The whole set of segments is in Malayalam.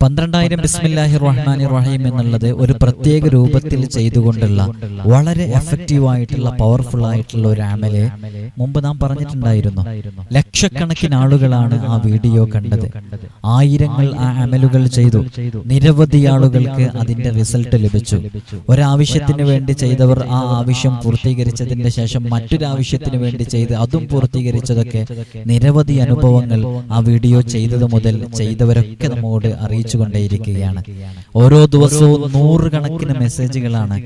പന്ത്രണ്ടായിരം ബിസ്മില്ലാഹി റഹ്മാനി റഹീം എന്നുള്ളത് ഒരു പ്രത്യേക രൂപത്തിൽ ചെയ്തുകൊണ്ടുള്ള വളരെ എഫക്റ്റീവ് ആയിട്ടുള്ള പവർഫുൾ ആയിട്ടുള്ള ഒരു ആമലെ മുമ്പ് നാം പറഞ്ഞിട്ടുണ്ടായിരുന്നു. ലക്ഷക്കണക്കിന് ആളുകളാണ് ആ വീഡിയോ കണ്ടത്. ആയിരങ്ങൾ ആ അമലുകൾ ചെയ്തു. നിരവധി ആളുകൾക്ക് അതിന്റെ റിസൾട്ട് ലഭിച്ചു. ഒരാവശ്യത്തിന് വേണ്ടി ചെയ്തവർ ആ ആവശ്യം പൂർത്തീകരിച്ചതിന്റെ ശേഷം മറ്റൊരാവശ്യത്തിന് വേണ്ടി ചെയ്ത് അതും പൂർത്തീകരിച്ചതൊക്കെ നിരവധി അനുഭവങ്ങൾ ആ വീഡിയോ ചെയ്തത് മുതൽ ചെയ്തവരൊക്കെ നമ്മോട് അറിയിച്ചുകൊണ്ടേയിരിക്കുകയാണ് ഓരോ ദിവസവും നൂറുകണക്കിന് മെസ്സേജുകളാണ്.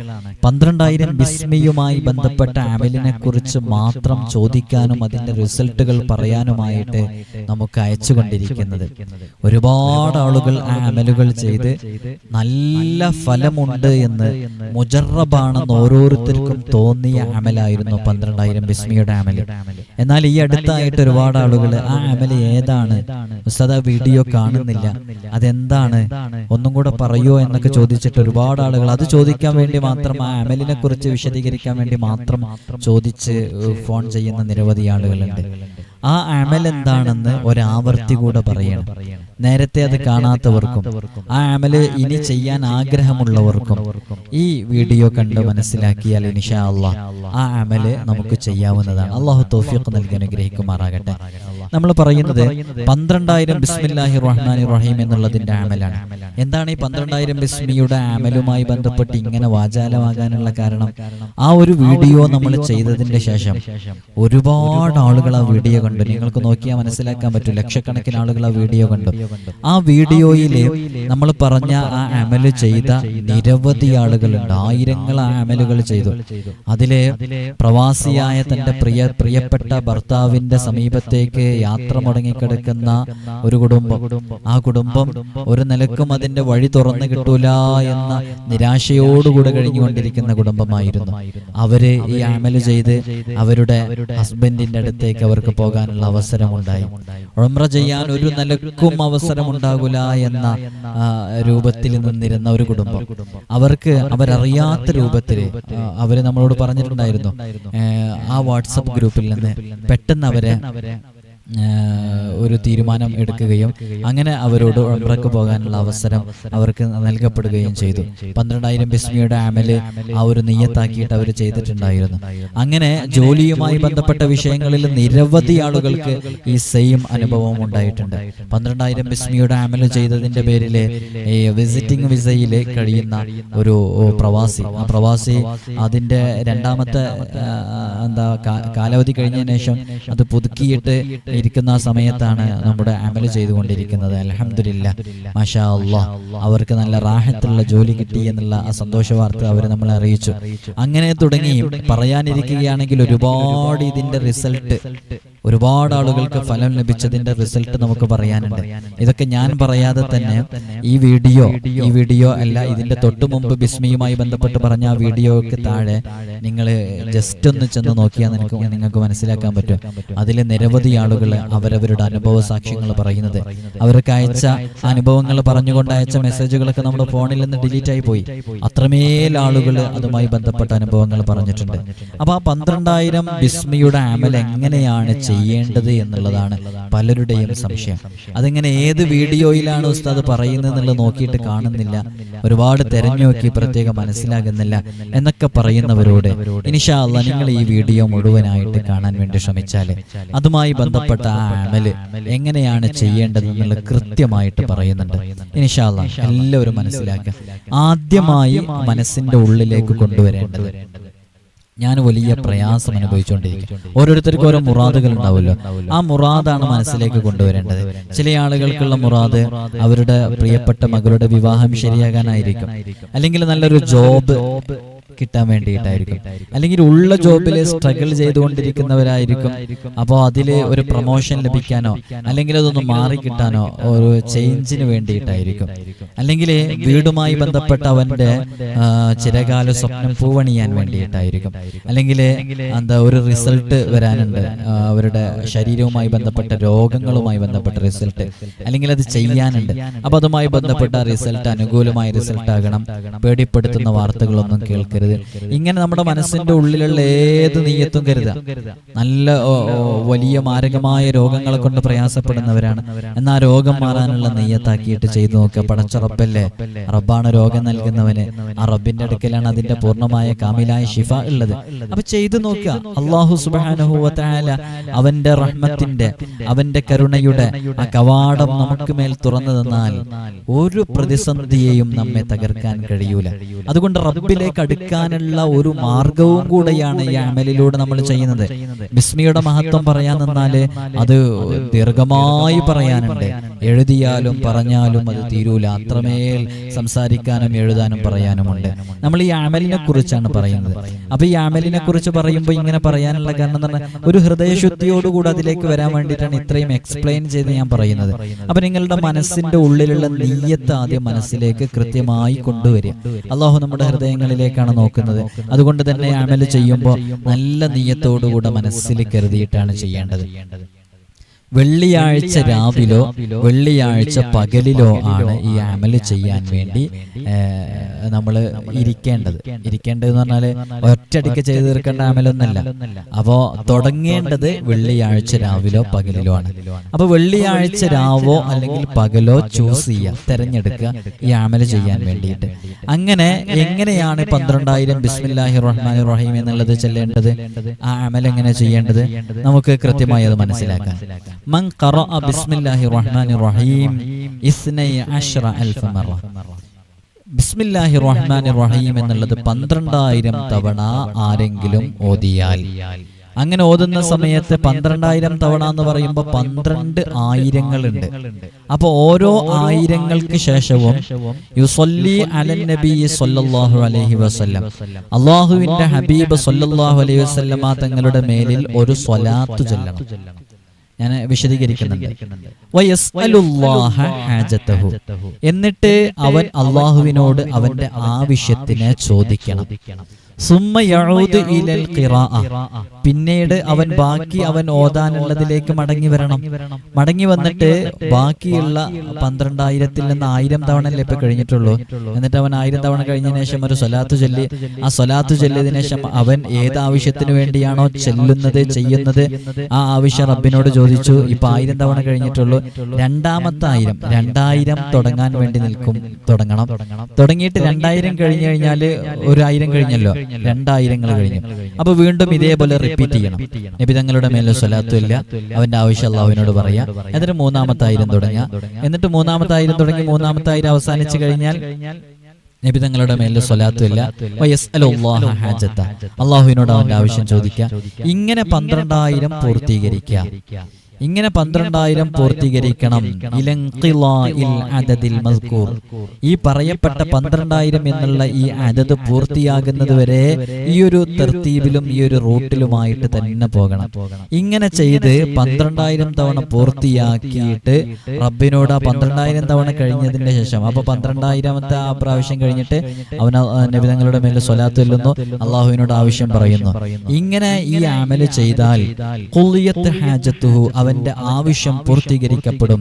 പന്ത്രണ്ടായിരം ബിസ്മിയുമായി ബന്ധപ്പെട്ട അമലിനെ കുറിച്ച് മാത്രം ചോദിക്കാനും അതിന്റെ റിസൾട്ടുകൾ പറയാനുമായിട്ട് നമുക്ക് അയച്ചുകൊണ്ടിരിക്കുന്നത് ഒരുപാട് ആളുകൾ ആ അമലുകൾ ചെയ്ത് നല്ല ഫലമുണ്ട് എന്ന് മുജറബാണെന്ന് ഓരോരുത്തർക്കും തോന്നിയ അമലായിരുന്നു പന്ത്രണ്ടായിരം ബിസ്മിയുടെ അമൽ എന്നാൽ ഈ അടുത്തായിട്ട് ഒരുപാട് ആളുകൾ ആ അമൽ ഏതാണ്? ഉസ്താദ വീഡിയോ കാണുന്നില്ല. അതെന്താണ് ഒന്നും കൂടെ പറയോ എന്നൊക്കെ ചോദിച്ചിട്ട് ഒരുപാട് ആളുകൾ. അത് ചോദിക്കാൻ വേണ്ടി മാത്രം ആ അമലിനെ കുറിച്ച് വിശദീകരിക്കാൻ വേണ്ടി മാത്രം ചോദിച്ച് ഫോൺ ചെയ്യുന്ന നിരവധി ആളുകളുണ്ട്. ആ അമൽ എന്താണെന്ന് ഒരാവർത്തി കൂടെ പറയണം. നേരത്തെ അത് കാണാത്തവർക്കും ആ അമൽ ഇനി ചെയ്യാൻ ആഗ്രഹമുള്ളവർക്കും ഈ വീഡിയോ കണ്ട് മനസ്സിലാക്കിയാൽ ഇനിഷാ അള്ളാഹ് ആ അമൽ നമുക്ക് ചെയ്യാവുന്നതാണ്. അള്ളാഹു തോഫിയൊക്കെ നൽകി അനുഗ്രഹിക്കുമാറാകട്ടെ. നമ്മൾ പറയുന്നത് പന്ത്രണ്ടായിരം ബിസ്മില്ലാഹി റഹ്മാനി റഹീം എന്നുള്ളതിന്റെ ആമലാണ് എന്താണ് ഈ പന്ത്രണ്ടായിരം ബിസ്മിയുടെ ആമലുമായി ബന്ധപ്പെട്ട് ഇങ്ങനെ വാചാലമാകാനുള്ള കാരണം ആ ഒരു വീഡിയോ നമ്മൾ ചെയ്തതിന്റെ ശേഷം ഒരുപാട് ആളുകൾ ആ വീഡിയോ കണ്ടു. നിങ്ങൾക്ക് നോക്കിയാൽ മനസ്സിലാക്കാൻ പറ്റും. ലക്ഷക്കണക്കിന് ആളുകൾ ആ വീഡിയോ കണ്ടു. ആ വീഡിയോയിൽ നമ്മൾ പറഞ്ഞ ആ അമൽ ചെയ്ത നിരവധി ആളുകളുണ്ട്. ആയിരങ്ങൾ ആ അമലുകൾ ചെയ്തു. അതിലെ പ്രവാസിയായ തന്റെ പ്രിയ പ്രിയപ്പെട്ട ഭർത്താവിന്റെ സമീപത്തേക്ക് യാത്ര മുടങ്ങിക്കിടക്കുന്ന ഒരു കുടുംബം. ആ കുടുംബം ഒരു നിലക്കും അതിന്റെ വഴി തുറന്നു കിട്ടൂല എന്ന നിരാശയോടുകൂടെ കഴിഞ്ഞുകൊണ്ടിരിക്കുന്ന കുടുംബമായിരുന്നു. അവർ ഈ അമൽ ചെയ്ത് അവരുടെ ഹസ്ബൻഡിന്റെ അടുത്തേക്ക് അവർക്ക് പോകാനുള്ള അവസരമുണ്ടായി. ഉംറ ചെയ്യാൻ ഒരു നിലക്കും അവസരം ഉണ്ടാകൂല എന്ന രൂപത്തിൽ നിന്നിരുന്ന ഒരു കുടുംബം. അവർക്ക് അവരറിയാത്ത രൂപത്തിൽ അവർ നമ്മളോട് പറഞ്ഞിട്ടുണ്ടായിരുന്നു. ആ വാട്സപ്പ് ഗ്രൂപ്പിൽ നിന്ന് പെട്ടെന്ന് അവരെ ഒരു തീരുമാനം എടുക്കുകയും അങ്ങനെ അവരോട് ഉംറക്ക് പോകാനുള്ള അവസരം അവർക്ക് നൽകപ്പെടുകയും ചെയ്തു. പന്ത്രണ്ടായിരം ബിസ്മിയുടെ ആമൽ ആ ഒരു നെയ്യത്താക്കിയിട്ട് അവർ ചെയ്തിട്ടുണ്ടായിരുന്നു. അങ്ങനെ ജോലിയുമായി ബന്ധപ്പെട്ട വിഷയങ്ങളിൽ നിരവധി ആളുകൾക്ക് ഈ സെയിം അനുഭവം ഉണ്ടായിട്ടുണ്ട്. പന്ത്രണ്ടായിരം ബിസ്മിയുടെ ആമൽ ചെയ്തതിന്റെ പേരിൽ ഈ വിസിറ്റിംഗ് വിസയിൽ കഴിയുന്ന ഒരു പ്രവാസി. ആ പ്രവാസി അതിന്റെ രണ്ടാമത്തെ എന്താ കാലാവധി കഴിഞ്ഞതിന് ശേഷം അത് പുതുക്കിയിട്ട് ഇരിക്കുന്ന സമയത്താണ് നമ്മുടെ അമൽ ചെയ്തുകൊണ്ടിരിക്കുന്നത്. അലഹമില്ല മാഷാ അള്ളാഹ് അവർക്ക് നല്ല റാഹത്തുള്ള ജോലി കിട്ടി എന്നുള്ള ആ സന്തോഷ വാർത്ത അവർ നമ്മളെ അറിയിച്ചു. അങ്ങനെ തുടങ്ങി പറയാനിരിക്കുകയാണെങ്കിൽ ഒരുപാട് ഇതിന്റെ റിസൾട്ട് ഒരുപാട് ആളുകൾക്ക് ഫലം ലഭിച്ചതിന്റെ റിസൾട്ട് നമുക്ക് പറയാനുണ്ട്. ഇതൊക്കെ ഞാൻ പറയാതെ തന്നെ ഈ വീഡിയോ ഈ വീഡിയോ അല്ല ഇതിന്റെ തൊട്ടു മുമ്പ് ബിസ്മിയുമായി ബന്ധപ്പെട്ട് പറഞ്ഞ ആ വീഡിയോക്ക് താഴെ നിങ്ങൾ ജസ്റ്റ് ഒന്ന് ചെന്ന് നോക്കിയാൽ നിനക്ക് നിങ്ങൾക്ക് മനസ്സിലാക്കാൻ പറ്റും. അതിൽ നിരവധി ആളുകൾ അവരവരുടെ അനുഭവ സാക്ഷ്യങ്ങൾ പറയുന്നത്. അവർക്ക് അയച്ച അനുഭവങ്ങൾ പറഞ്ഞുകൊണ്ട് അയച്ച മെസ്സേജുകളൊക്കെ നമ്മുടെ ഫോണിൽ നിന്ന് ഡിലീറ്റ് ആയി പോയി. അത്രമേൽ ആളുകൾ അതുമായി ബന്ധപ്പെട്ട അനുഭവങ്ങൾ പറഞ്ഞിട്ടുണ്ട്. അപ്പൊ ആ പന്ത്രണ്ടായിരം ബിസ്മിയുടെ ആമൽ എങ്ങനെയാണ് ചെയ്യേണ്ടത് എന്നുള്ളതാണ് പലരുടെയും സംശയം. അതിങ്ങനെ ഏത് വീഡിയോയിലാണ് ഉസ്താദ് പറയുന്നത് എന്നുള്ളത് നോക്കിയിട്ട് കാണുന്നില്ല. ഒരുപാട് തെരഞ്ഞു നോക്കി പ്രത്യേകം മനസ്സിലാകുന്നില്ല എന്നൊക്കെ പറയുന്നവരോട് ഇനിഷാ അള്ളാ നിങ്ങൾ ഈ വീഡിയോ മുഴുവനായിട്ട് കാണാൻ വേണ്ടി ശ്രമിച്ചാൽ അതുമായി ബന്ധപ്പെട്ട ആ അമൽ എങ്ങനെയാണ് ചെയ്യേണ്ടത് എന്നുള്ളത് കൃത്യമായിട്ട് പറയുന്നുണ്ട്. ഇനിഷാല്ല എല്ലാവരും മനസ്സിലാക്കുക. ആദ്യമായി മനസ്സിന്റെ ഉള്ളിലേക്ക് കൊണ്ടുവരേണ്ടത്. ഞാൻ വലിയ പ്രയാസം അനുഭവിച്ചുകൊണ്ടിരിക്കും ഓരോരുത്തർക്കും ഓരോ മുറാദുകൾ ഉണ്ടാവുമല്ലോ ആ മുറാദാണ് മനസ്സിലേക്ക് കൊണ്ടുവരേണ്ടത്. ചില ആളുകൾക്കുള്ള മുറാദ് അവരുടെ പ്രിയപ്പെട്ട മകളുടെ വിവാഹം ശരിയാകാനായിരിക്കും. അല്ലെങ്കിൽ നല്ലൊരു ജോബ് കിട്ടാൻ വേണ്ടിയിട്ടായിരിക്കും. അല്ലെങ്കിൽ ഉള്ള ജോബിൽ സ്ട്രഗിൾ ചെയ്തുകൊണ്ടിരിക്കുന്നവരായിരിക്കും. അപ്പോൾ അതിൽ ഒരു പ്രൊമോഷൻ ലഭിക്കാനോ അല്ലെങ്കിൽ അതൊന്ന് മാറി കിട്ടാനോ ഒരു ചേഞ്ചിന് വേണ്ടിയിട്ടായിരിക്കും. അല്ലെങ്കിൽ വീടുമായി ബന്ധപ്പെട്ട അവന്റെ ചിരകാല സ്വപ്നം പൂവണിയാൻ വേണ്ടിയിട്ടായിരിക്കും. അല്ലെങ്കിൽ എന്താ ഒരു റിസൾട്ട് വരാനുണ്ട്. അവരുടെ ശരീരവുമായി ബന്ധപ്പെട്ട രോഗങ്ങളുമായി ബന്ധപ്പെട്ട റിസൾട്ട് അല്ലെങ്കിൽ അത് ചെയ്യാനുണ്ട്. അപ്പൊ അതുമായി ബന്ധപ്പെട്ട റിസൾട്ട് അനുകൂലമായ റിസൾട്ട് ആകണം. പേടിപ്പെടുത്തുന്ന വാർത്തകളൊന്നും കേൾക്കരുത്. കേൾക്കരുത് ഇങ്ങനെ നമ്മുടെ മനസ്സിന്റെ ഉള്ളിലുള്ള ഏത് നീയത്തും കരുതാം. നല്ല വലിയ മാരകമായ രോഗങ്ങളെ കൊണ്ട് പ്രയാസപ്പെടുന്നവരാണ്. എന്നാ രോഗം മാറാനുള്ള നെയ്യത്താക്കിയിട്ട് ചെയ്തു നോക്കുക പടച്ച റബ്ബല്ലേ റബ്ബാണ് രോഗം നൽകുന്നവന് ആ റബ്ബിന്റെ അടുക്കലാണ് അതിന്റെ പൂർണമായ കാമിലായ ഷിഫ ഉള്ളത്. അപ്പൊ ചെയ്തു നോക്കുക അള്ളാഹു സുബാനുഭവത്തായ അവന്റെ റഹ്മത്തിന്റെ അവന്റെ കരുണയുടെ ആ കവാടം നമുക്ക് മേൽ തുറന്നു തന്നാൽ ഒരു പ്രതിസന്ധിയെയും നമ്മെ തകർക്കാൻ കഴിയൂല. അതുകൊണ്ട് റബ്ബിലേക്ക് അടുക്കാനുള്ള ഒരു മാർഗവും കൂടെയാണ് ഈ അമലിലൂടെ നമ്മൾ ചെയ്യുന്നത്. ബിസ്മിയുടെ മഹത്വം പറയാൻ നിന്നാൽ അത് ദീർഘമായി പറയാനുണ്ട്. എഴുതിയാലും പറഞ്ഞാലും അത് തീരൂല. അത്രമേൽ സംസാരിക്കാനും എഴുതാനും പറയാനുമുണ്ട്. നമ്മൾ ഈ അമലിനെ കുറിച്ചാണ് പറയുന്നത്. അപ്പൊ ഈ അമലിനെ കുറിച്ച് പറയുമ്പോൾ ഇങ്ങനെ പറയാനുള്ള കാരണം എന്ന് പറഞ്ഞാൽ ഒരു ഹൃദയശുദ്ധിയോടുകൂടി അതിലേക്ക് വരാൻ വേണ്ടിയിട്ടാണ് ഇത്രയും എക്സ്പ്ലെയിൻ ചെയ്ത് ഞാൻ പറയുന്നത്. അപ്പൊ നിങ്ങളുടെ മനസ്സിന്റെ ഉള്ളിലുള്ള നീയത്ത് ആദ്യം മനസ്സിലേക്ക് കൃത്യമായി കൊണ്ടുവരിക. അള്ളാഹു നമ്മുടെ ഹൃദയങ്ങളിലേക്കാണ് നോക്കുന്നത് അതുകൊണ്ട് തന്നെ അമൽ ചെയ്യുമ്പോൾ നല്ല നീയത്തോടുകൂടെ മനസ്സിൽ കരുതിയിട്ടാണ് ചെയ്യേണ്ടത്. വെള്ളിയാഴ്ച രാവിലോ വെള്ളിയാഴ്ച പകലിലോ ആണ് ഈ അമൽ ചെയ്യാൻ വേണ്ടി നമ്മൾ ഇരിക്കേണ്ടത്. ഇരിക്കേണ്ടത്. എന്ന് പറഞ്ഞാൽ ഒറ്റയടിക്ക് ചെയ്തു തീർക്കേണ്ട അമലൊന്നല്ല അപ്പോൾ തുടങ്ങേണ്ടത് വെള്ളിയാഴ്ച രാവിലോ പകലിലോ ആണ്. അപ്പൊ വെള്ളിയാഴ്ച രാവോ അല്ലെങ്കിൽ പകലോ ചൂസ് ചെയ്യുക തെരഞ്ഞെടുക്കുക ഈ അമൽ ചെയ്യാൻ വേണ്ടിയിട്ട്. അങ്ങനെ എങ്ങനെയാണ് പന്ത്രണ്ടായിരം ബിസ്മില്ലാഹി റഹ്മാൻ റഹീം എന്നുള്ളത് ചെല്ലേണ്ടത്? ആ അമൽ എങ്ങനെ ചെയ്യേണ്ടത്? നമുക്ക് കൃത്യമായി അത് മനസ്സിലാക്കാം. മൻ ഖറഅ ബിസ്മില്ലാഹി റഹ്മാനി റഹീം ഇസ്നൈ بسم അൽഫ മറ ബിസ്മില്ലാഹി റഹ്മാനി റഹീം എന്നുള്ളത് പന്ത്രണ്ടായിരം തവണ ആരെങ്കിലും ഓതിയാൽ. അങ്ങനെ ഓതുന്ന സമയത്ത് പന്ത്രണ്ടായിരം തവണ എന്ന് പറയുമ്പോൾ പന്ത്രണ്ട് ആയിരങ്ങളുണ്ട്. അപ്പൊ ഓരോ ആയിരങ്ങൾക്ക് ശേഷവും യുസൊല്ലി അലൻ നബി സൊല്ലാഹു അലഹി വസ്ല്ലം. അള്ളാഹുവിന്റെ ഹബീബ് സൊല്ലാഹു അലൈഹി വസല്ലമ തങ്ങളുടെ മേലിൽ ഒരു സ്വലാത്ത് ചൊല്ലണം. ഞാൻ വിശദീകരിക്കുന്നുണ്ട്. എന്നിട്ട് അവൻ അള്ളാഹുവിനോട് അവന്റെ ആവശ്യത്തിന് ചോദിക്കണം. ഇലൽ. പിന്നീട് അവൻ ബാക്കി അവൻ ഓതാനുള്ളതിലേക്ക് മടങ്ങി വരണം. മടങ്ങി വന്നിട്ട് ബാക്കിയുള്ള പന്ത്രണ്ടായിരത്തിൽ നിന്ന് ആയിരം തവണ അല്ലേ ഇപ്പൊ കഴിഞ്ഞിട്ടുള്ളൂ. എന്നിട്ട് അവൻ ആയിരം തവണ കഴിഞ്ഞതിന് ശേഷം ഒരു സ്വലാത്തു ചൊല്ലി. ആ സ്വലാത്തു ചൊല്ലിയതിനു ശേഷം അവൻ ഏത് ആവശ്യത്തിന് വേണ്ടിയാണോ ചെല്ലുന്നത് ചെയ്യുന്നത് ആ ആവശ്യം റബ്ബിനോട് ചോദിച്ചു ഇപ്പൊ ആയിരം തവണ കഴിഞ്ഞിട്ടുള്ളൂ. രണ്ടാമത്തെ ആയിരം രണ്ടായിരം തുടങ്ങാൻ വേണ്ടി നിൽക്കും. തുടങ്ങണം. തുടങ്ങിയിട്ട് രണ്ടായിരം കഴിഞ്ഞു കഴിഞ്ഞാൽ ഒരു ആയിരം കഴിഞ്ഞല്ലോ. രണ്ടായിരങ്ങൾ കഴിഞ്ഞു. അപ്പൊ വീണ്ടും ഇതേപോലെ റിപ്പീറ്റ് ചെയ്യണം. നബി തങ്ങളുടെ മേലെ സ്വലാത്തില്ല അവന്റെ ആവശ്യം അള്ളാഹുവിനോട് പറയാ. എന്നിട്ട് മൂന്നാമത്തെ ആയിരം തുടങ്ങുക. എന്നിട്ട് മൂന്നാമത്തെ ആയിരം തുടങ്ങി മൂന്നാമത്തെ ആയിരം അവസാനിച്ചു കഴിഞ്ഞാൽ നബി തങ്ങളുടെ മേലെ സ്വലാത്തും ഇല്ല. വയസ്അലുല്ലാഹ ഹാജത്ത. അള്ളാഹുവിനോട് അവന്റെ ആവശ്യം ചോദിക്കുക. ഇങ്ങനെ പന്ത്രണ്ടായിരം പൂർത്തീകരിക്കുക. ഇങ്ങനെ പന്ത്രണ്ടായിരം പൂർത്തീകരിക്കണം. മസ്കൂർ. ഈ പറയപ്പെട്ട പന്ത്രണ്ടായിരം എന്നുള്ള ഈ അതത് പൂർത്തിയാകുന്നത് വരെ ഈ ഒരു തെർത്തീവിലും ഈ ഒരു റൂട്ടിലുമായിട്ട് തന്നെ പോകണം. ഇങ്ങനെ ചെയ്ത് പന്ത്രണ്ടായിരം തവണ പൂർത്തിയാക്കിയിട്ട് റബ്ബിനോട് ആ പന്ത്രണ്ടായിരം തവണ കഴിഞ്ഞതിന്റെ ശേഷം അപ്പൊ പന്ത്രണ്ടായിരമത്തെ ആ പ്രാവശ്യം കഴിഞ്ഞിട്ട് അവൻ നബിതങ്ങളുടെ മേലെ സ്വലാത്ത് ചെല്ലുന്നു അള്ളാഹുവിനോട് ആവശ്യം പറയുന്നു. ഇങ്ങനെ ഈ ആമൽ ചെയ്താൽ അവൻ അവന്റെ ആവശ്യം പൂർത്തീകരിക്കപ്പെടും.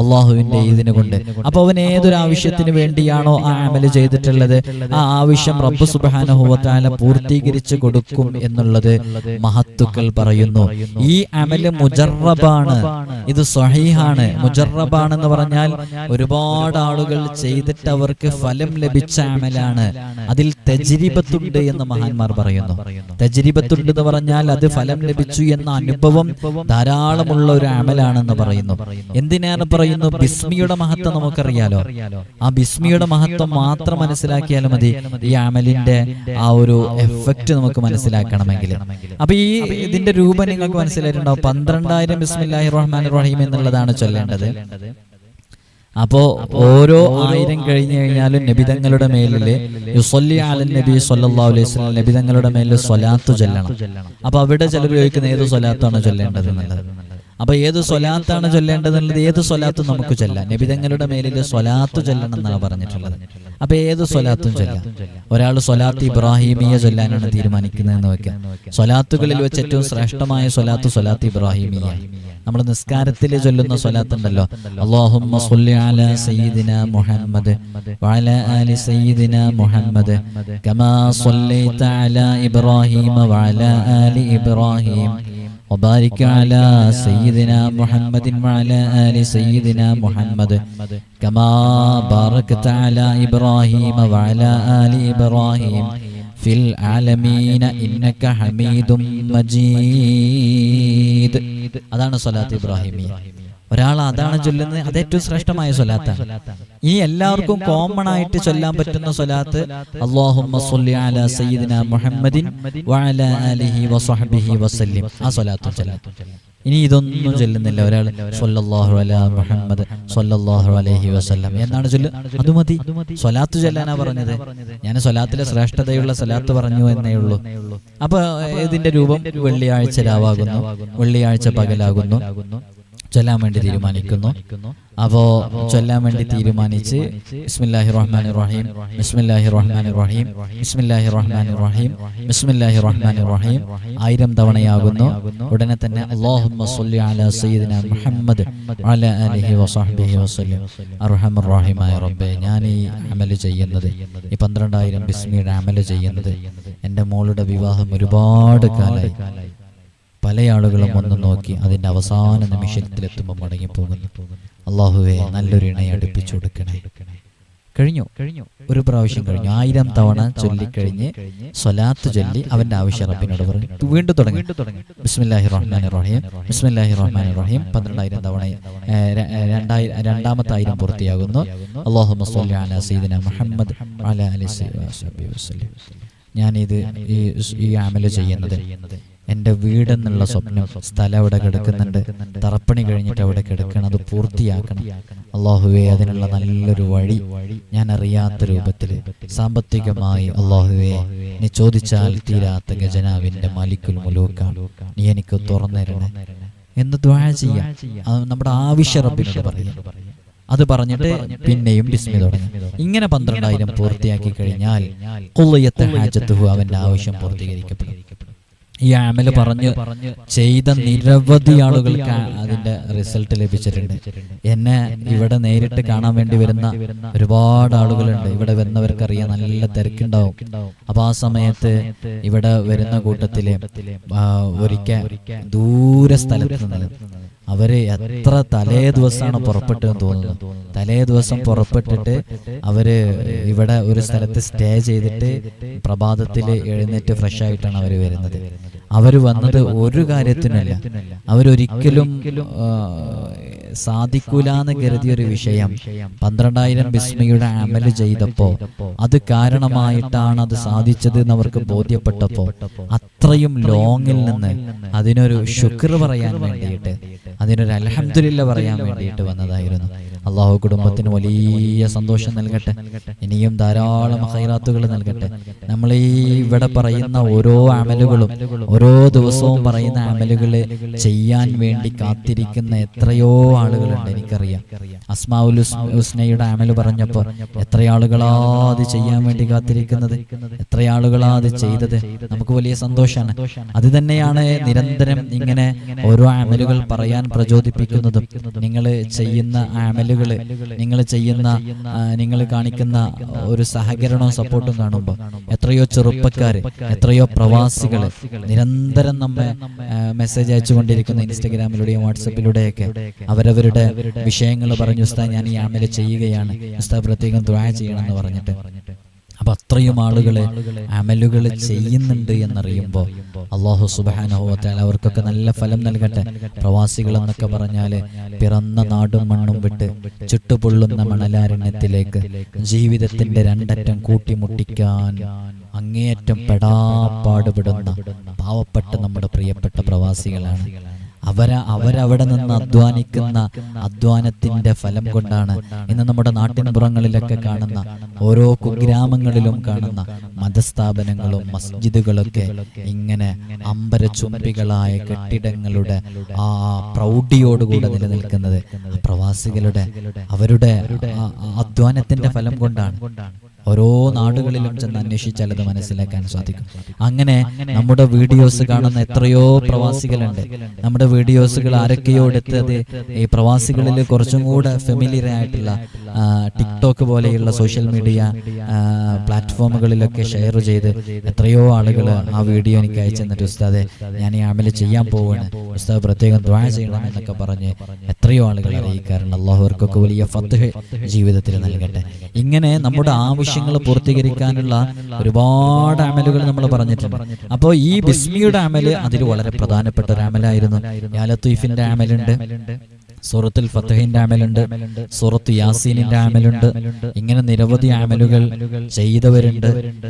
അള്ളാഹുവിന്റെ ഇതിന് കൊണ്ട്. അപ്പൊ അവൻ ഏതൊരു ആവശ്യത്തിന് വേണ്ടിയാണോ ആ അമൽ ചെയ്തിട്ടുള്ളത്? ആ ആവശ്യം റബ്ബ് തആല പൂർത്തീകരിച്ചു കൊടുക്കും എന്നുള്ളത് മഹത്തുക്കൾ പറയുന്നു. ഈ അമൽ മുജറബാണ്. ഇത് സ്വഹീഹാണ് മുജറബാണെന്ന് പറഞ്ഞാൽ ഒരുപാട് ആളുകൾ ചെയ്തിട്ട് അവർക്ക് ഫലം ലഭിച്ച അമലാണ്. അതിൽ തെജിരിപത്തുണ്ട് എന്ന് മഹാന്മാർ പറയുന്നു. തെജിരിപത്തുണ്ട് എന്ന് പറഞ്ഞാൽ അത് ഫലം ലഭിച്ചു എന്ന അനുഭവം ധാരാളമുള്ള ഒരു അമലാണെന്ന് പറയുന്നു. എന്തിനാണ് പറയുന്നു? ബിസ്മിയുടെ മഹത്വം നമുക്കറിയാലോ. ആ ബിസ്മിയുടെ മഹത്വം മാത്രം മനസ്സിലാക്കിയാൽ മതി. ഈ അമലിന്റെ ആ ഒരു എഫക്റ്റ് നമുക്ക് മനസ്സിലാക്കണമെങ്കിൽ. അപ്പൊ ഈ ഇതിന്റെ രൂപം നിങ്ങൾക്ക് മനസ്സിലായിട്ടുണ്ടാവും. പന്ത്രണ്ടായിരം ബിസ്മില്ലാഹി റഹ്മാൻ റഹീം എന്നുള്ളതാണ് ചൊല്ലേണ്ടത്. അപ്പോ ഓരോ ആയിരം കഴിഞ്ഞു കഴിഞ്ഞാലും നബിതങ്ങളുടെ മേലിൽ യുസല്ലി നബി സല്ലല്ലാഹു അലൈഹി നബിതങ്ങളുടെ മേലിൽ സ്വലാത്ത് ചൊല്ലണം. അപ്പൊ അവിടെ ചിലർ ചോദിക്കുന്ന ഏത് സ്വലാത്താണ് ചൊല്ലേണ്ടത് എന്നുള്ളത്. അപ്പൊ ഏത് സ്വലാത്താണ് ചൊല്ലേണ്ടത് എന്നുള്ളത് ഏത് സ്വലാത്തും നമുക്ക് ചൊല്ലാം. നബിതങ്ങളുടെ മേലിൽ സ്വലാത്ത് ചൊല്ലണം എന്നാണ് പറഞ്ഞിട്ടുള്ളത്. അപ്പൊ ഏത് സ്വലാത്തും ചൊല്ലാം. ഒരാൾ സ്വലാത്ത് ഇബ്രാഹിമിയ ചൊല്ലാനാണ് തീരുമാനിക്കുന്നതെന്ന് വെക്കാം സ്വലാത്തുകളിൽ വെച്ച് ഏറ്റവും ശ്രേഷ്ഠമായ സ്വലാത്ത് സ്വലാത്ത് ഇബ്രാഹിമിയ നമ്മൾ നിസ്കാരത്തിൽ ചൊല്ലുന്ന സ്വലാത്ത് ഉണ്ടല്ലോ അല്ലാഹുമ്മ സ്വല്ലി അലാ സയ്യിദിന മുഹമ്മദ് വഅലാ ആലി സയ്യിദിന മുഹമ്മദ് കമാ സ്വല്ലൈത അലാ ഇബ്രാഹീമ വഅലാ ആലി ഇബ്രാഹീം وبارك على سيدنا محمد وعلى آل سيدنا محمد كما باركت على إبراهيم وعلى آل إبراهيم في العالمين إنك حميد مجيد അതാണ് സ്വലാത്ത് ഇബ്രാഹിമിയ ഒരാൾ അതാണ് ചൊല്ലുന്നത് അത് ഏറ്റവും ശ്രേഷ്ഠമായ സ്വലാത്താണ് ഈ എല്ലാവർക്കും കോമൺ ആയിട്ട് ചൊല്ലാൻ പറ്റുന്ന സ്വലാത്ത് അല്ലാഹുമ്മ സ്വല്ലി അലാ സയ്യിദിന മുഹമ്മദിൻ വഅലാ ആലിഹി വസഹ്ബിഹി വസല്ലിം ആ സ്വലാത്തും ചൊല്ലാം ഇനി ഇതൊന്നും ചൊല്ലുന്നില്ല. ഒരാൾ സൊല്ലാഹു അലാ മുഹമ്മദ് സൊല്ലാഹു അലഹി വസല്ലം എന്നാണ് ചൊല്ല്. അത് മതി സ്വലാത്ത് ചൊല്ലാനാ പറഞ്ഞത്. ഞാൻ സ്വലാത്തിലെ ശ്രേഷ്ഠതയുള്ള സ്വലാത്ത് പറഞ്ഞു എന്നേ ഉള്ളൂ അപ്പൊ ഇതിന്റെ രൂപം വെള്ളിയാഴ്ച രാവാകുന്നു. വെള്ളിയാഴ്ച പകലാകുന്നു. ചൊല്ലാൻ വേണ്ടി തീരുമാനിക്കുന്നു. അപ്പോ ചൊല്ലാൻ വേണ്ടി തീരുമാനിച്ച് ബിസ്മില്ലാഹി റഹ്മാൻ റഹീം ബിസ്മില്ലാഹി റഹ്മാൻ റഹീം ബിസ്മില്ലാഹി റഹ്മാൻ റഹീം ബിസ്മില്ലാഹി റഹ്മാൻ റഹീം ആയിരം തവണയാകുന്നു. ഉടനെ തന്നെ അല്ലാഹുമ്മ സ്വല്ലി അലാ സയ്യിദിന മുഹമ്മദ് വഅലാ ആലിഹി വസഹ്ബിഹി വസല്ലം. അർഹമർ റഹീമായ റബ്ബേ ഞാൻ ഈ അമൽ ചെയ്യുന്നത് ഈ പന്ത്രണ്ടായിരം ബിസ്മിയുടെ അമൽ ചെയ്യുന്നത് എന്റെ മോളുടെ വിവാഹം ഒരുപാട് കാലായി. പല ആളുകളും ഒന്ന് നോക്കി അതിന്റെ അവസാന നിമിഷത്തിലെത്തുമ്പോൾ മടങ്ങിപ്പോകുന്നു. അള്ളാഹുവെ നല്ലൊരു ഇണയെ അടുപ്പിച്ചു കൊടുക്കണേ. കഴിഞ്ഞു. കഴിഞ്ഞു. ഒരു പ്രാവശ്യം കഴിഞ്ഞു. ആയിരം തവണ ചൊല്ലിക്കഴിഞ്ഞ് സ്വലാത്ത് ചൊല്ലി അവന്റെ ആവശ്യ റബ്ബിനോട് പറഞ്ഞു വീണ്ടും തുടങ്ങി. ബിസ്മില്ലാഹി റഹ്മാൻ റഹീം ബിസ്മില്ലാഹി റഹ്മാൻ റഹീം പന്ത്രണ്ടായിരം തവണ രണ്ടായിരം രണ്ടാമത്തെ ആയിരം പൂർത്തിയാകുന്നു. അള്ളാഹു അലാ മുഹമ്മദ് അലാ വസല്ലം. ഞാനിത് ഈ ഈ അമൽ ചെയ്യുന്നത് എന്റെ വീടെന്നുള്ള സ്വപ്നം സ്ഥലം അവിടെ കിടക്കുന്നുണ്ട്. തറപ്പണി കഴിഞ്ഞിട്ട് അവിടെ കിടക്കണം. അത് പൂർത്തിയാക്കണം. അള്ളാഹുവെ അതിനുള്ള നല്ലൊരു വഴി ഞാൻ അറിയാത്ത രൂപത്തിൽ സാമ്പത്തികമായി അള്ളാഹുവെ നീ ചോദിച്ചാൽ തീരാത്ത ഗജനാവിന്റെ മാലിക്കുൽ മുലൂക്കാണ്. നീ എനിക്ക് തുറന്നിരണേ. എന്ന് ദ്വാഴ ചെയ്യാം. നമ്മുടെ ആവശ്യ റബ്ബിനോട് പറയാം. അത് പറഞ്ഞിട്ട് പിന്നെയും ബിസ്മി തുടങ്ങി. ഇങ്ങനെ പന്ത്രണ്ടായിരം പൂർത്തിയാക്കി കഴിഞ്ഞാൽ അവന്റെ ആവശ്യം പൂർത്തീകരിക്കപ്പെടും. ഈ പറഞ്ഞു പറഞ്ഞ് ചെയ്ത നിരവധി ആളുകൾക്ക് അതിന്റെ റിസൾട്ട് ലഭിച്ചിട്ടുണ്ട്. എന്നെ ഇവിടെ നേരിട്ട് കാണാൻ വേണ്ടി വരുന്ന ഒരുപാട് ആളുകളുണ്ട്. ഇവിടെ വരുന്നവർക്കറിയാം നല്ല തിരക്കുണ്ടാവും. അപ്പൊ ആ സമയത്ത് ഇവിടെ വരുന്ന കൂട്ടത്തിൽ ഒരിക്കൽ ദൂര സ്ഥലത്ത് നിന്ന് അവർ എത്ര തലേ ദിവസമാണ് പുറപ്പെട്ടെന്ന് തോന്നുന്നു. തലേ ദിവസം പുറപ്പെട്ടിട്ട് അവർ ഇവിടെ ഒരു സ്ഥലത്ത് സ്റ്റേ ചെയ്തിട്ട് പ്രഭാതത്തിൽ എഴുന്നേറ്റ് ഫ്രഷ് ആയിട്ടാണ് അവർ വരുന്നത്. അവർ വന്നത് ഒരു കാര്യത്തിനല്ല അവരൊരിക്കലും സാധിക്കൂലെന്ന് കരുതിയ ഒരു വിഷയം. പന്ത്രണ്ടായിരം ബിസ്മിയുടെ അമൽ ചെയ്തപ്പോ അത് കാരണമായിട്ടാണ് അത് സാധിച്ചത് എന്ന് അവർക്ക് ബോധ്യപ്പെട്ടപ്പോ അത്രയും ലോങ്ങിൽ നിന്ന് അതിനൊരു ശുക്ർ പറയാൻ വേണ്ടിയിട്ട് അതിനൊരു അലഹമില്ല പറയാൻ വേണ്ടിയിട്ട് വന്നതായിരുന്നു. അള്ളാഹു കുടുംബത്തിന് വലിയ സന്തോഷം നൽകട്ടെ. ഇനിയും ധാരാളം ഹൈറാത്തുകൾ നൽകട്ടെ. നമ്മൾ ഈ ഇവിടെ പറയുന്ന ഓരോ അമലുകളും ഓരോ ദിവസവും പറയുന്ന അമലുകൾ ചെയ്യാൻ വേണ്ടി കാത്തിരിക്കുന്ന എത്രയോ ആളുകളുണ്ട് എനിക്കറിയാം. ഹുസ്- ഹുസ്നയുടെ അമൽ പറഞ്ഞപ്പോൾ എത്ര ആളുകളാ അത് ചെയ്യാൻ വേണ്ടി കാത്തിരിക്കുന്നത്? എത്ര ആളുകളാ അത് ചെയ്തത്? നമുക്ക് വലിയ സന്തോഷമാണ് അത് തന്നെയാണ് നിരന്തരം ഇങ്ങനെ ഓരോ അമലുകൾ പറയാൻ പ്രചോദിപ്പിക്കുന്നതും നിങ്ങൾ ചെയ്യുന്ന അമലുകൾ നിങ്ങൾ ചെയ്യുന്ന നിങ്ങൾ കാണിക്കുന്ന ഒരു സഹകരണവും സപ്പോർട്ടും കാണുമ്പോൾ എത്രയോ ചെറുപ്പക്കാര് എത്രയോ പ്രവാസികൾ നിരന്തരം നമ്മെ മെസ്സേജ് അയച്ചുകൊണ്ടിരിക്കുന്ന ഇൻസ്റ്റഗ്രാമിലൂടെയും വാട്സപ്പിലൂടെയൊക്കെ അവരവരുടെ വിഷയങ്ങൾ പറഞ്ഞു ഉസ്താ ഞാൻ ഈ അമൽ ചെയ്യുകയാണ്. ഉസ്താ പ്രത്യേകം ദ്വാ ചെയ്യണമെന്ന് പറഞ്ഞിട്ട്. അപ്പൊ അത്രയും ആളുകൾ അമലുകൾ ചെയ്യുന്നുണ്ട് എന്നറിയുമ്പോൾ അള്ളാഹു സുബാനുഭവത്താൽ അവർക്കൊക്കെ നല്ല ഫലം നൽകട്ടെ. പ്രവാസികൾ എന്നൊക്കെ പറഞ്ഞാൽ പിറന്ന നാടും മണ്ണും വിട്ട് ചുട്ടുപൊള്ളുന്ന മണലാരണ്യത്തിലേക്ക് ജീവിതത്തിന്റെ രണ്ടറ്റം കൂട്ടിമുട്ടിക്കാൻ അങ്ങേയറ്റം പെടാപ്പാടുപെടുന്ന പാവപ്പെട്ട നമ്മുടെ പ്രിയപ്പെട്ട പ്രവാസികളാണ്. അവര അവരവിടെ നിന്ന് അധ്വാനിക്കുന്ന അധ്വാനത്തിന്റെ ഫലം കൊണ്ടാണ് ഇന്ന് നമ്മുടെ നാട്ടിൻപുറങ്ങളിലൊക്കെ കാണുന്ന ഓരോ കുഗ്രാമങ്ങളിലും കാണുന്ന മതസ്ഥാപനങ്ങളും മസ്ജിദുകളൊക്കെ ഇങ്ങനെ അമ്പരചുംബികളായ കെട്ടിടങ്ങളുടെ ആ പ്രൗഢിയോടുകൂടെ നിലനിൽക്കുന്നത് പ്രവാസികളുടെ അവരുടെ അധ്വാനത്തിന്റെ ഫലം കൊണ്ടാണ്. ഓരോ നാടുകളിലും ചെന്ന് അന്വേഷിച്ചാൽ അത് മനസ്സിലാക്കാൻ സാധിക്കും. അങ്ങനെ നമ്മുടെ വീഡിയോസ് കാണുന്ന എത്രയോ പ്രവാസികളുണ്ട്. നമ്മുടെ വീഡിയോസുകൾ ആരൊക്കെയോ എടുത്തത് ഈ പ്രവാസികളിൽ കുറച്ചും കൂടെ ഫെമിലിയർ ആയിട്ടുള്ള ടിക്ടോക്ക് പോലെയുള്ള സോഷ്യൽ മീഡിയ പ്ലാറ്റ്ഫോമുകളിലൊക്കെ ഷെയർ ചെയ്ത് എത്രയോ ആളുകൾ ആ വീഡിയോ എനിക്ക് അയച്ചു തന്നിട്ട് ഉസ്താദെ ഞാൻ ഈ ആമിൽ ചെയ്യാൻ പോവാണ്. ഉസ്താദ് പ്രത്യേകം ദ്വാ ചെയ്യണം എന്നൊക്കെ പറഞ്ഞ് എത്രയോ ആളുകൾ അറിയിക്കാറുണ്ട്. അള്ളാഹുവർക്കൊക്കെ വലിയ ഫത്ത് ജീവിതത്തിൽ നൽകട്ടെ. ഇങ്ങനെ നമ്മുടെ ആവശ്യങ്ങൾ പൂർത്തീകരിക്കാനുള്ള ഒരുപാട് അമലുകൾ നമ്മൾ പറഞ്ഞിട്ടുണ്ട്. അപ്പോൾ ഈ ബിസ്മിയുടെ അമൽ അതിൽ വളരെ പ്രധാനപ്പെട്ട ഒരു അമലായിരുന്നു. യാ ലത്തീഫിന്റെ അമലുണ്ട്. സൂറത്തുൽ ഫത്തഹിന്റെ അമലുണ്ട് സൂറത്ത് യാസീനിന്റെ അമലുണ്ട് ഇങ്ങനെ നിരവധി അമലുകൾ ചെയ്തവരുണ്ട്.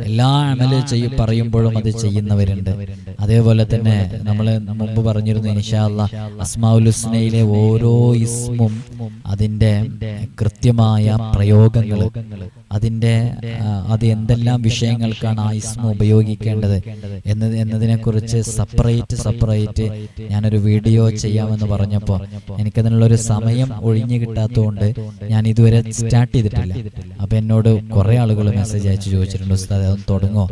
എല്ലാ അമൽ ചെയ്യ പറയുമ്പോഴും അത് ചെയ്യുന്നവരുണ്ട്. അതേപോലെ തന്നെ നമ്മൾ മുമ്പ് പറഞ്ഞിരുന്നു ഇൻഷാല്ല അസ്മാഉൽ ഹുസ്നയിലെ ഓരോ ഇസ്മും അതിന്റെ കൃത്യമായ പ്രയോഗങ്ങൾ അതിന്റെ അത് എന്തെല്ലാം വിഷയങ്ങൾക്കാണ് ആ ഇസ്മ ഉപയോഗിക്കേണ്ടത് എന്ന് എന്നതിനെ കുറിച്ച് സെപ്പറേറ്റ് സെപ്പറേറ്റ് ഞാനൊരു വീഡിയോ ചെയ്യാമെന്ന് പറഞ്ഞപ്പോൾ എനിക്കതിനുള്ള ഒരു സമയം ഒഴിഞ്ഞു കിട്ടാത്തതുകൊണ്ട് ഞാൻ ഇതുവരെ സ്റ്റാർട്ട് ചെയ്തിട്ടില്ല. അപ്പൊ എന്നോട് കുറെ ആളുകൾ മെസ്സേജ് അയച്ചു ചോദിച്ചിട്ടുണ്ട് ഉസ്താദ് അതൊന്ന് തുടങ്ങോ?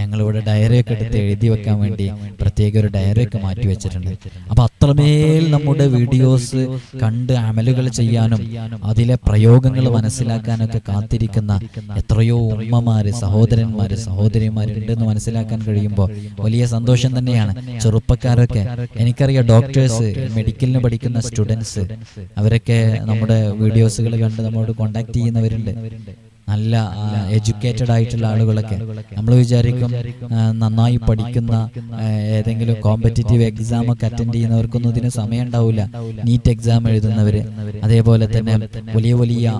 ഞങ്ങളിവിടെ ഡയറി ഒക്കെ എടുത്ത് എഴുതി വെക്കാൻ വേണ്ടി പ്രത്യേക ഒരു ഡയറി ഒക്കെ മാറ്റി വെച്ചിട്ടുണ്ട്. അപ്പൊ അത്രമേൽ നമ്മുടെ വീഡിയോസ് കണ്ട് അമലുകൾ ചെയ്യാനും അതിലെ പ്രയോഗങ്ങൾ മനസ്സിലാക്കാനൊക്കെ കാത്തിരിക്കുന്ന എത്രയോ ഉമ്മമാര് സഹോദരന്മാര് സഹോദരിമാരുണ്ട് എന്ന് മനസ്സിലാക്കാൻ കഴിയുമ്പോൾ വലിയ സന്തോഷം തന്നെയാണ്. ചെറുപ്പക്കാരൊക്കെ എനിക്കറിയാം ഡോക്ടേഴ്സ് മെഡിക്കലിന് പഠിക്കുന്ന സ്റ്റുഡൻസ് അവരൊക്കെ നമ്മുടെ വീഡിയോസുകൾ കണ്ട് നമ്മോട് കോണ്ടാക്ട് ചെയ്യുന്നവരുണ്ട്. നല്ല എഡ്യൂക്കേറ്റഡ് ആയിട്ടുള്ള ആളുകളൊക്കെ നമ്മൾ വിചാരിക്കും നന്നായി പഠിക്കുന്ന ഏതെങ്കിലും കോമ്പറ്റേറ്റീവ് എക്സാം ഒക്കെ അറ്റൻഡ് ചെയ്യുന്നവർക്കൊന്നും ഇതിന് സമയം ഉണ്ടാവില്ല നീറ്റ് എക്സാം എഴുതുന്നവര്. അതേപോലെ തന്നെ വലിയ വലിയ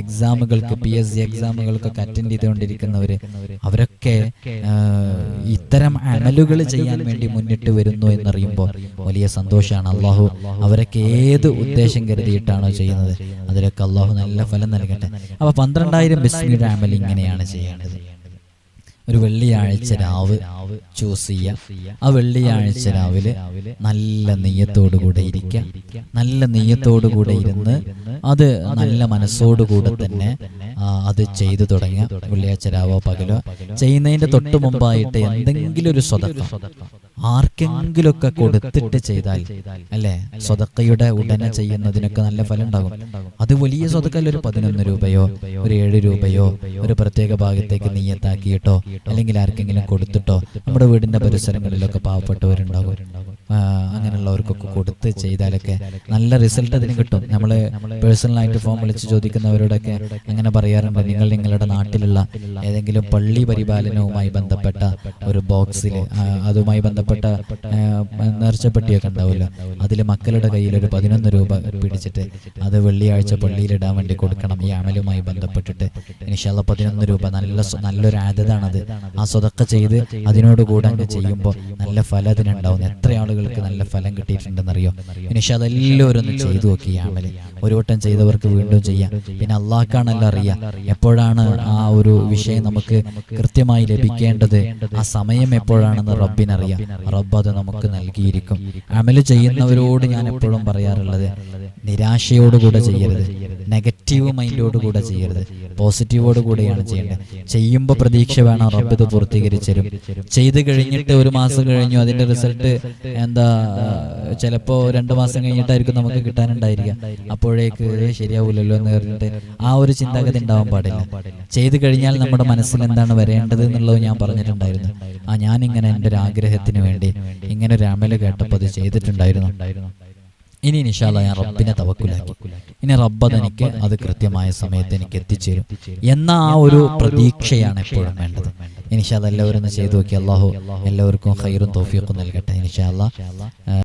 എക്സാമുകൾക്ക് പി എസ് സി എക്സാമുകൾക്കൊക്കെ അറ്റൻഡ് ചെയ്തുകൊണ്ടിരിക്കുന്നവര് അവരൊക്കെ ഇത്തരം അമലുകൾ ചെയ്യാൻ വേണ്ടി മുന്നിട്ട് വരുന്നു എന്നറിയുമ്പോൾ വലിയ സന്തോഷമാണ് അള്ളാഹു അവരൊക്കെ ഏത് ഉദ്ദേശം കരുതിയിട്ടാണോ ചെയ്യുന്നത്. അതിലൊക്കെ അള്ളാഹു നല്ല ഫലം നൽകട്ടെ. അപ്പൊ പന്ത്രണ്ടായിരം ബിസ്മിയുടെ അമൽ ഇങ്ങനെയാണ് ചെയ്യേണ്ടത്. ഒരു വെള്ളിയാഴ്ച രാവ് ചൂസ് ചെയ്യുക ആ വെള്ളിയാഴ്ച രാവിലെ നല്ല നെയ്യത്തോടുകൂടെ ഇരിക്കുക നല്ല നെയ്യത്തോടുകൂടെ ഇരുന്ന് അത് നല്ല മനസ്സോടുകൂടെ തന്നെ അത് ചെയ്തു തുടങ്ങുക വെള്ളിയാഴ്ച രാവോ പകലോ. ചെയ്യുന്നതിന്റെ തൊട്ട് മുമ്പായിട്ട് എന്തെങ്കിലും ഒരു സ്വതക്കം ആർക്കെങ്കിലുമൊക്കെ കൊടുത്തിട്ട് ചെയ്താൽ അല്ലേ? സ്വതക്കയുടെ ഉടനെ ചെയ്യുന്നതിനൊക്കെ നല്ല ഫലം ഉണ്ടാകും അത് വലിയ സ്വതക്കല്ല ഒരു പതിനൊന്ന് രൂപയോ ഒരു ഏഴ് രൂപയോ ഒരു പ്രത്യേക ഭാഗത്തേക്ക് നീയത്താക്കിയിട്ടോ അല്ലെങ്കിൽ ആർക്കെങ്കിലും കൊടുത്തിട്ടോ നമ്മുടെ വീടിന്റെ പരിസരങ്ങളിലൊക്കെ പാവപ്പെട്ടവരുണ്ടാകും. അങ്ങനെയുള്ളവർക്കൊക്കെ കൊടുത്ത് ചെയ്താലൊക്കെ നല്ല റിസൾട്ട് അതിന് കിട്ടും. നമ്മൾ പേഴ്സണലായിട്ട് ഫോം വിളിച്ച് ചോദിക്കുന്നവരോടൊക്കെ അങ്ങനെ പറയാറുണ്ട്. നിങ്ങൾ നിങ്ങളുടെ നാട്ടിലുള്ള ഏതെങ്കിലും പള്ളി പരിപാലനവുമായി ബന്ധപ്പെട്ട ഒരു ബോക്സിൽ അതുമായി ബന്ധപ്പെട്ട നേർച്ചപ്പെട്ടിയൊക്കെ ഉണ്ടാവില്ല അതിൽ മക്കളുടെ കയ്യിൽ ഒരു പതിനൊന്ന് രൂപ പിടിച്ചിട്ട് അത് വെള്ളിയാഴ്ച പള്ളിയിലിടാൻ വേണ്ടി കൊടുക്കണം. ഈ അമലുമായി ബന്ധപ്പെട്ടിട്ട് ഇനിഷാല്ല പതിനൊന്ന് രൂപ നല്ല നല്ലൊരു ആദതാണത്. ആ സ്വതൊക്കെ ചെയ്ത് അതിനോട് കൂടെ ചെയ്യുമ്പോൾ നല്ല ഫലം അതിനുണ്ടാവുന്നു. എത്ര ആളുകൾക്ക് നല്ല ഫലം കിട്ടിയിട്ടുണ്ടെന്നറിയോ? ഇനിഷ അതെല്ലാവരും ഒന്ന് ചെയ്തു നോക്കി. ഒരു വട്ടം ചെയ്തവർക്ക് വീണ്ടും ചെയ്യാം. പിന്നെ അള്ളാഹ്ക്കാണല്ലോ അറിയാം. എപ്പോഴാണ് ആ ഒരു വിഷയം നമുക്ക് കൃത്യമായി ലഭിക്കേണ്ടത് ആ സമയം എപ്പോഴാണെന്ന് റബ്ബിനറിയാം. റബ്ബ് അത് നമുക്ക് നൽകിയിരിക്കും. അമൽ ചെയ്യുന്നവരോട് ഞാൻ എപ്പോഴും പറയാറുള്ളത് നിരാശയോടുകൂടെ ചെയ്യരുത്. നെഗറ്റീവ് മൈൻഡോടുകൂടെ ചെയ്യരുത്. പോസിറ്റീവോട് കൂടെയാണ് ചെയ്യേണ്ടത്. ചെയ്യുമ്പോൾ പ്രതീക്ഷ വേണം റബ്ബ് ഇത് പൂർത്തീകരിച്ചു തരും. ചെയ്ത് കഴിഞ്ഞിട്ട് ഒരു മാസം കഴിഞ്ഞു അതിന്റെ റിസൾട്ട് എന്താ ചിലപ്പോ രണ്ടു മാസം കഴിഞ്ഞിട്ടായിരിക്കും നമുക്ക് കിട്ടാനുണ്ടായിരിക്കുക. അപ്പോഴേക്ക് "ഏ, ശരിയാവൂലല്ലോ എന്ന് പറഞ്ഞിട്ട് ആ ഒരു ചിന്താഗതി ഉണ്ടാവാൻ പാടില്ല. ചെയ്തു കഴിഞ്ഞാൽ നമ്മുടെ മനസ്സിൽ എന്താണ് വരേണ്ടത് എന്നുള്ളത് ഞാൻ പറഞ്ഞിട്ടുണ്ടായിരുന്നു. ആ ഞാനിങ്ങനെ എന്റെ ഒരു ആഗ്രഹത്തിന് വേണ്ടി ഇങ്ങനെ ഒരു അമല കേട്ടപ്പോൾ അത് ചെയ്തിട്ടുണ്ടായിരുന്നു. ഇനി നിഷാല ഞാൻ റബ്ബിനെ തവക്കുലാക്കി. ഇനി റബ്ബതെനിക്ക് അത് കൃത്യമായ സമയത്ത് എനിക്ക് എത്തിച്ചേരും എന്ന ആ ഒരു പ്രതീക്ഷയാണ് എപ്പോഴും വേണ്ടത്. ഇനിഷാദ് എല്ലാവരും ഒന്ന് ചെയ്തു നോക്കി. അള്ളാഹു എല്ലാവർക്കും ഹൈറും തോഫിയൊക്കെ നൽകട്ടെ ഇനിഷാല്ല